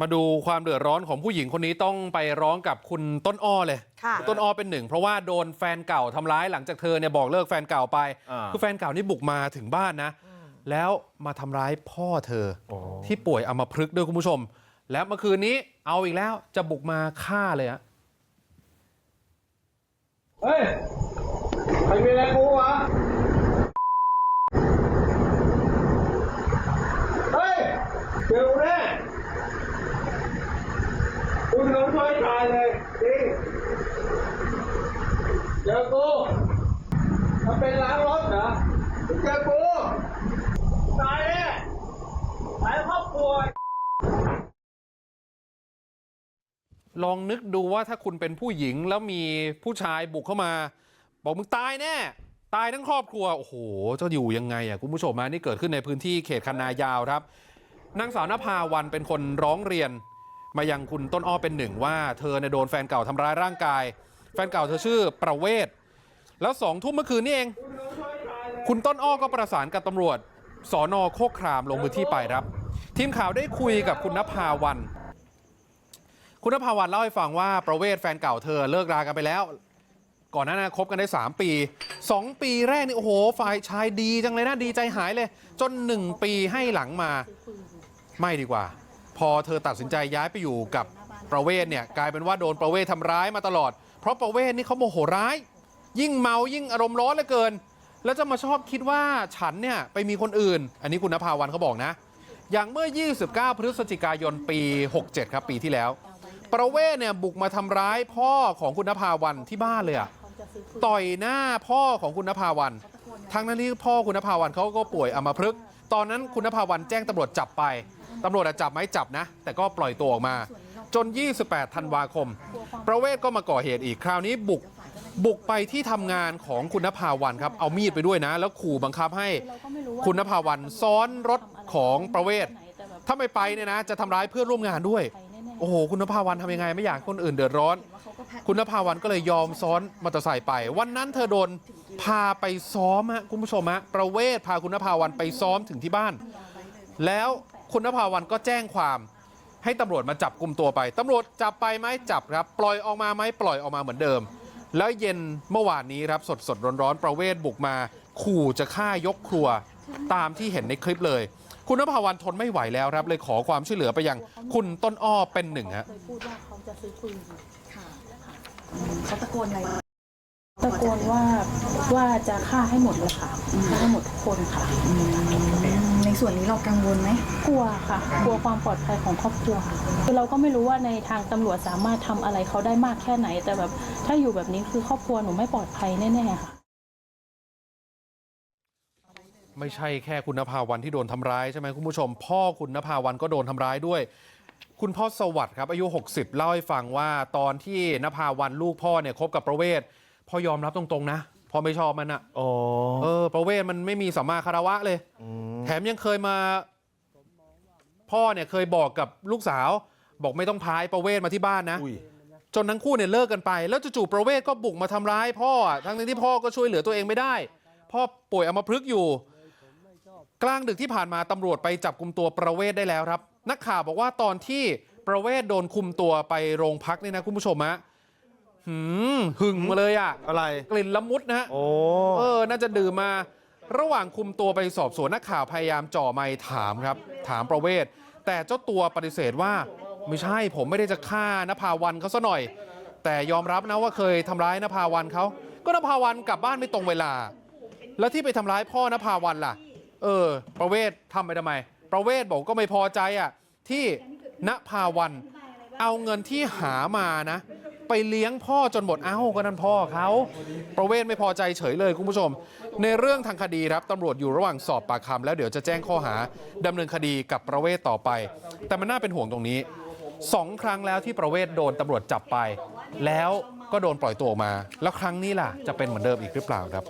มาดูความเดือดร้อนของผู้หญิงคนนี้ต้องไปร้องกับคุณต้นอ้อเลยค่ะณต้นอ้อเป็นหนึ่งเพราะว่าโดนแฟนเก่าทำร้ายหลังจากเธอเนี่ยบอกเลิกแฟนเก่าไปอ่าคือแฟนเก่านี่บุกมาถึงบ้านนะ แล้วมาทำร้ายพ่อเธอที่ป่วยอัมพฤกษ์ด้วยคุณผู้ชม แล้วเมื่อคืนนี้เอาอีกแล้วจะบุกมาฆ่าเลยอะเฮ้ยใครมีอะไรกูวะ เฮ้ยเจอกูแน่กูจะโดนช่วยตายเลยจริงเจอกูถ้าเป็นล้างรถเหรอเจอกูตายแน่ตายครอบครัวลองนึกดูว่าถ้าคุณเป็นผู้หญิงแล้วมีผู้ชายบุกเข้ามา บอกมึงตายแน่ ตายทั้งครอบครัว โอ้โหจะอยู่ยังไงอะคุณผู้ชมมานี่เกิดขึ้นในพื้นที่เขตคันนายาวครับนางสาวนภาวันเป็นคนร้องเรียน มายังคุณต้นอ้อเป็นหนึ่งว่าเธอเนี่ยโดนแฟนเก่าทำร้ายร่างกาย แฟนเก่าเธอชื่อประเวศ แล้วสองทุ่มเมื่อคืนนี่เอง คุณต้นอ้อก็ประสานกับตำรวจสอนอโคกครามลงพื้นที่ไปครับ ทีมข่าวได้คุยกับคุณนภาวัน คุณนภาวันเล่าให้ฟังว่าประเวศแฟนเก่าเธอเลิกรากันไปแล้ว ก่อนหน้านั้นคบกันได้ 3 ปี 2 ปีแรกนี่โอ้โหฝ่ายชายดีจังเลยนะดีใจหายเลย จน 1 ปีให้หลังมา ไม่ดีกว่า พอเธอตัดสินใจย้ายไปอยู่กับประเวศเนี่ยกลายเป็นว่าโดนประเวศทำร้ายมาตลอด เพราะประเวศนี่เขาโมโหร้าย ยิ่งเมายิ่งอารมณ์ร้อนเหลือเกิน แล้วจะมาชอบคิดว่าฉันเนี่ยไปมีคนอื่น อันนี้คุณนภาวันเขาบอกนะ อย่างเมื่อ 29 พฤศจิกายนปี 67 ครับปีที่แล้ว ประเวศเนี่ยบุกมาทำร้ายพ่อของคุณนภาวันที่บ้านเลยอะต่อยหน้าพ่อของคุณนภาวันทั้งนั้นที่พ่อคุณนภาวันเขาก็ป่วยอัมพฤกษ์ตอนนั้นคุณนภาวันแจ้งตำรวจจับไป ตำรวจจับไหมจับนะ แต่ก็ปล่อยตัวออกมา จน 28 ธันวาคม ประเวศก็มาก่อเหตุอีกคราวนี้บุกบุกไปที่ทำงานของคุณนภาวันครับ เอามีดไปด้วยนะ แล้วขู่บังคับให้คุณนภาวันซ้อนรถของประเวศถ้าไม่ไปเนี่ยนะ จะทำร้ายเพื่อนร่วมงานด้วย โอ้โห คุณนภาวันทำยังไง ไม่อยากคนอื่นเดือดร้อน คุณนภาวันก็เลยยอมซ้อนมอเตอร์ไซค์ไป วันนั้นเธอโดนพาไปซ้อมฮะคุณผู้ชมฮะประเวศพาคุณนภาวันไปซ้อมถึงที่บ้าน แล้ว คุณนภาวันก็แจ้งความให้ตำรวจมาจับกลุ่มตัวไปตำรวจจับไปไหมจับครับ ปล่อยออกมาไหมปล่อยออกมาเหมือนเดิม แล้วเย็นเมื่อวานนี้ครับสดสดๆร้อนๆประเวศบุกมา ขู่จะฆ่ายกครัวตามที่เห็นในคลิปเลย คุณนภาวันทนไม่ไหวแล้วครับ เลยขอความช่วยเหลือไปยังคุณต้นอ้อเป็นหนึ่งฮะเคยพูดว่าเขาจะซื้อปืนค่ะเขาตะโกนอะไรตะโกนว่าว่าจะฆ่าให้หมดเลยค่ะฆ่าให้หมดทุกคนค่ะ ส่วนนี้เรากังวลไหมกลัวค่ะ กลัวความปลอดภัยของครอบครัวค่ะคือเราก็ไม่รู้ว่าในทางตำรวจสามารถทำอะไรเขาได้มากแค่ไหน แต่แบบถ้าอยู่แบบนี้คือครอบครัวหนูไม่ปลอดภัยแน่ๆค่ะ ไม่ใช่แค่คุณนภาวันที่โดนทำร้ายใช่ไหมคุณผู้ชม พ่อคุณนภาวันก็โดนทำร้ายด้วย คุณพ่อสวัสดิ์ครับอายุ 60 เล่าให้ฟังว่าตอนที่นภาวันลูกพ่อเนี่ยคบกับประเวศพ่อยอมรับตรงๆนะพ่อไม่ชอบมันอะโอ้เออ ประเวศมันไม่มีสัมมาคารวะเลย แถมยังเคยมาพ่อเนี่ยเคยบอกกับลูกสาวบอกไม่ต้องพายประเวศมาที่บ้านนะอุ้ยจนทั้งคู่เนี่ยเลิกกันไป แล้วจู่ๆประเวศก็บุกมาทำร้ายพ่ออะทั้งที่พ่อก็ช่วยเหลือตัวเองไม่ได้ พ่อป่วยอัมพฤกษ์อยู่ กลางดึกที่ผ่านมาตำรวจไปจับกลุ่มตัวประเวศได้แล้วครับ นักข่าวบอกว่าตอนที่ประเวศโดนคุมตัวไปโรงพักเนี่ยนะคุณผู้ชมฮะหืมหึงมาเลยอะอะไรกลิ่นละมุดนะฮะโอ้เออน่าจะดื่มมา ระหว่างคุมตัวไปสอบสวนนักข่าวพยายามจ่อไมค์ถามครับถามประเวศแต่เจ้าตัวปฏิเสธว่าไม่ใช่ผมไม่ได้จะฆ่านภาวันเขาซะหน่อย แต่ยอมรับนะว่าเคยทำร้ายนภาวันเขาก็นภาวันกลับบ้านไม่ตรงเวลา แล้วที่ไปทำร้ายพ่อนภาวันล่ะ เออ ประเวศทำไปทำไม ประเวศบอกก็ไม่พอใจอะที่นภาวันเอาเงินที่หามานะ ไปเลี้ยงพ่อจนหมดเอ้าก็นั่นพ่อเขาประเวศไม่พอใจเฉยเลยคุณผู้ชม ในเรื่องทางคดีครับตำรวจอยู่ระหว่างสอบปากคำแล้วเดี๋ยวจะแจ้งข้อหาดำเนินคดีกับประเวศต่อไป แต่มันน่าเป็นห่วงตรงนี้สองครั้งแล้วที่ประเวศโดนตำรวจจับไป แล้วก็โดนปล่อยตัวออกมา แล้วครั้งนี้ล่ะจะเป็นเหมือนเดิมอีกหรือเปล่าครับ